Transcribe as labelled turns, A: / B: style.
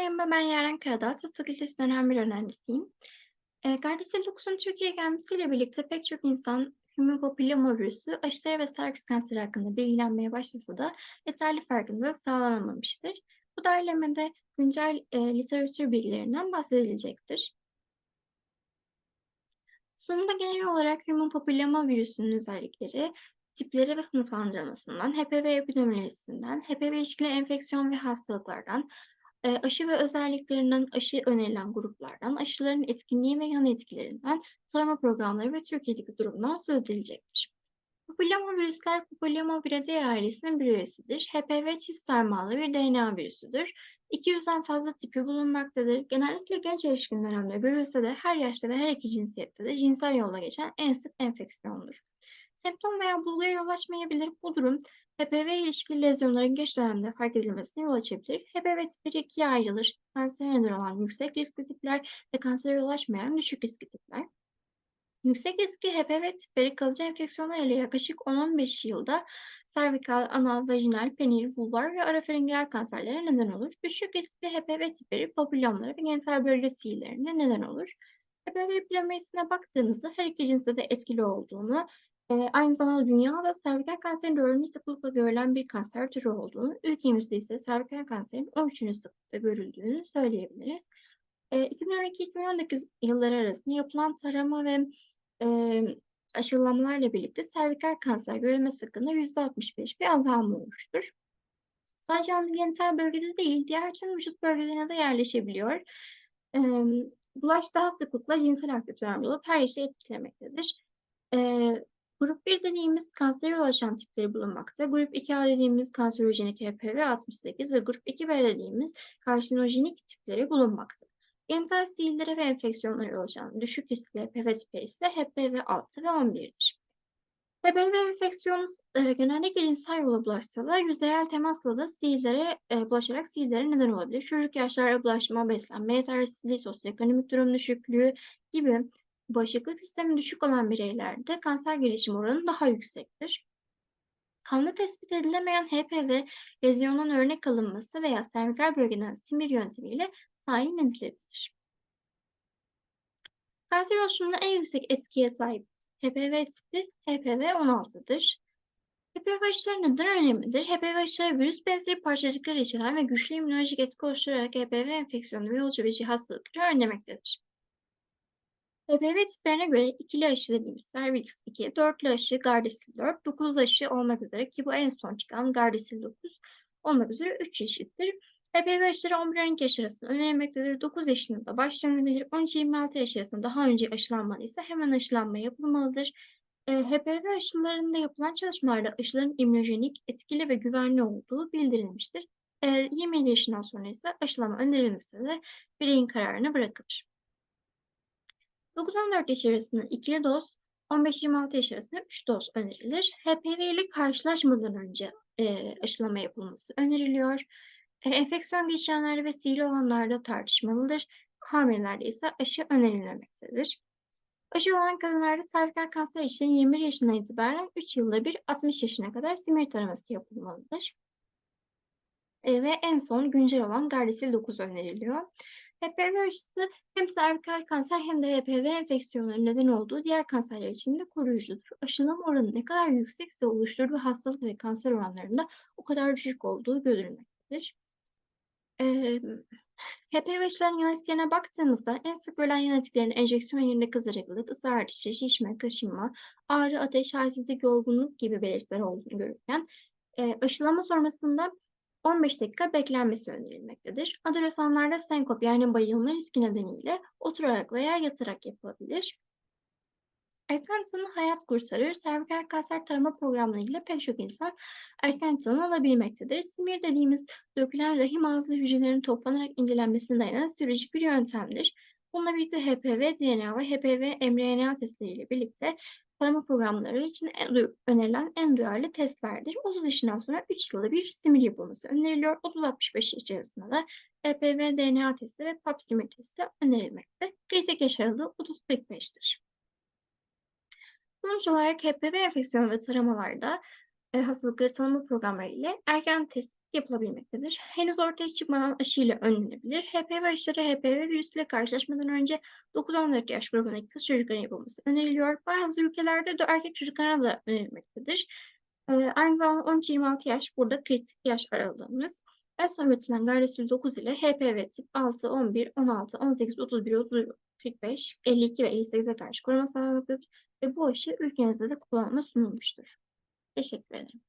A: Merhaba, ben Yaren Karadağ, Tıp Fakültesi dönem bir öğrencisiyim. Eee, Gardasil 9'un Türkiye'ye gelmesiyle birlikte pek çok insan human papilloma virüsü aşıları ve servis kanseri hakkında bilgilenmeye başlasa da yeterli farkındalık sağlanamamıştır. Bu derlemede güncel eee, literatür bilgilerinden bahsedilecektir. Sunumda genel olarak human papilloma virüsünün özellikleri, tipleri ve sınıflandırılmasından, HPV epidemiolojisinden, HPV ilişkili enfeksiyon ve hastalıklardan, eee, aşı ve özelliklerinden, aşı önerilen gruplardan, aşıların etkinliği ve yan etkilerinden, tarama programları ve Türkiye'deki durumdan söz edilecektir. Papilloma virüsler Papilloma viridae ailesinin bir üyesidir. HPV çift sarmalı bir DNA virüsüdür. 200'den fazla tipi bulunmaktadır. Genellikle genç erişkin dönemde görülse de her yaşta ve her iki cinsiyette de cinsel yolla geçen en sık enfeksiyondur. Semptom veya bulguya yol açmayabilir. Bu durum HPV ilişkili lezyonların geç dönemde fark edilmesine yol açabilir. HPV tipleri ikiye ayrılır. Kansere neden olan yüksek riskli tipler ve kansere yol açmayan düşük riskli tipler. Yüksek riskli HPV tipleri kalıcı enfeksiyonlar ile yaklaşık 10-15 yılda servikal, anal, vajinal, penil, vulvar ve arafaringel kanserlere neden olur. Düşük riskli HPV tipleri papillomlara ve genital bölge sihirlerine neden olur. HPV epidemiyesine baktığımızda her iki cinste de etkili olduğunu, e, aynı zamanda dünyada servikal kanserin dördüncü sıklıkla görülen bir kanser türü olduğunu, ülkemizde ise servikal kanserin 13. sıklıkta görüldüğünü söyleyebiliriz. E, 2012-2019 yılları arasında yapılan tarama ve Emm, aşılamalarla birlikte servikal kanser görülme sıklığında %65 bir azalma olmuştur. Sadece genital bölgede değil, diğer tüm vücut bölgelerine de yerleşebiliyor. Emm, bulaş daha sıklıkla cinsel aktivitelerle olup her işi etkilemektedir. Eee, grup 1 dediğimiz kansere ulaşan tipleri bulunmakta. Grup 2A dediğimiz kanserojenik HPV 68 ve grup 2B dediğimiz karsinojenik tipleri bulunmakta. Genital sihirlere ve enfeksiyonlara yol açan düşük riskli HPV tipleri ise HPV 6 ve 11'dir. HPV enfeksiyonu e, genellikle cinsel yola bulaşsa da yüzeyel temasla da sihirlere e, bulaşarak sihirlere neden olabilir. Çocuk yaşlarda bulaşma, beslenme yetersizliği, sosyoekonomik durum düşüklüğü gibi bağışıklık sistemi düşük olan bireylerde kanser gelişim oranı daha yüksektir. Kanlı tespit edilemeyen HPV lezyonun örnek alınması veya servikal bölgeden simir yöntemiyle tayin edilebilir. Kanser oluşumunda en yüksek etkiye sahip HPV tipi HPV 16'dır. HPV aşıları neden önemlidir? HPV aşıları virüs benzeri parçacıklar içeren ve güçlü immünolojik etki oluşturarak HPV enfeksiyonu ve yol açıcı hastalıkları önlemektedir. HPV tiplerine göre ikili aşı dediğimiz Cervix 2, dörtlü aşı Gardasil 4, 9 aşı olmak üzere ki bu en son çıkan Gardasil 9 olmak üzere 3 çeşittir. HPV aşıları 11-12 yaş arasında önerilmektedir. 9 yaşında başlanabilir. 13-26 yaş arasında daha önce aşılanmalıysa hemen aşılanma yapılmalıdır. E, HPV aşılarında yapılan çalışmalarda aşıların immünojenik, etkili ve güvenli olduğu bildirilmiştir. E, 27 yaşından sonra ise aşılama önerilmesi de bireyin kararına bırakılır. 9-14 yaş arasında ikili doz, 15-26 yaş arasında 3 doz önerilir. HPV ile karşılaşmadan önce e, aşılama yapılması öneriliyor. E, enfeksiyon geçirenlerde ve sihirli olanlarda tartışmalıdır. Hamilelerde ise aşı önerilmemektedir. Aşı olan kadınlarda servikal kanser için 21 yaşından itibaren 3 yılda bir 60 yaşına kadar simir taraması yapılmalıdır. E, ve en son güncel olan Gardasil 9 öneriliyor. HPV aşısı hem servikal kanser hem de HPV enfeksiyonları neden olduğu diğer kanserler için de koruyucudur. Aşılama oranı ne kadar yüksekse oluşturduğu hastalık ve kanser oranlarında o kadar düşük olduğu görülmektedir. Emm, HPV aşılarının yan etkilerine baktığımızda en sık görülen yan etkilerin enjeksiyon yerinde kızarıklık, ısı artışı, şişme, kaşınma, ağrı, ateş, halsizlik, yorgunluk gibi belirtiler olduğunu görürken eee, aşılama sonrasında 15 dakika beklenmesi önerilmektedir. Adolesanlarda senkop yani bayılma riski nedeniyle oturarak veya yatarak yapılabilir. Erken tanı hayat kurtarır. Servikal kanser tarama programlarıyla pek çok insan erken tanı alabilmektedir. Simir dediğimiz dökülen rahim ağzı hücrelerin toplanarak incelenmesine dayanan serolojik bir yöntemdir. Bununla birlikte HPV DNA ve HPV mRNA testleriyle birlikte tarama programları için en önerilen en duyarlı testlerdir. 30 yaşından sonra 3 yılda bir simir yapılması öneriliyor. 30-65 yaş arasında da HPV DNA testi ve pap simir testi önerilmekte. Kritik yaş aralığı 30-45'tir. Sonuç olarak HPV enfeksiyonu ve taramalarda e, hastalıkları tanıma programları ile erken test, yapılabilmektedir. Henüz ortaya çıkmadan aşıyla önlenebilir. HPV aşıları HPV virüsüyle karşılaşmadan önce 9-14 yaş grubundaki kız çocukların yapılması öneriliyor. Bazı ülkelerde de erkek çocuklarına da önerilmektedir. Eee, aynı zamanda 13-26 yaş burada kritik yaş aralığımız. En son üretilen Gardasil 9 ile HPV tip 6, 11, 16, 18, 31, 30, 45, 52 ve 58'e karşı koruma sağlamaktadır ve bu aşı ülkemizde de kullanıma sunulmuştur. Teşekkür ederim.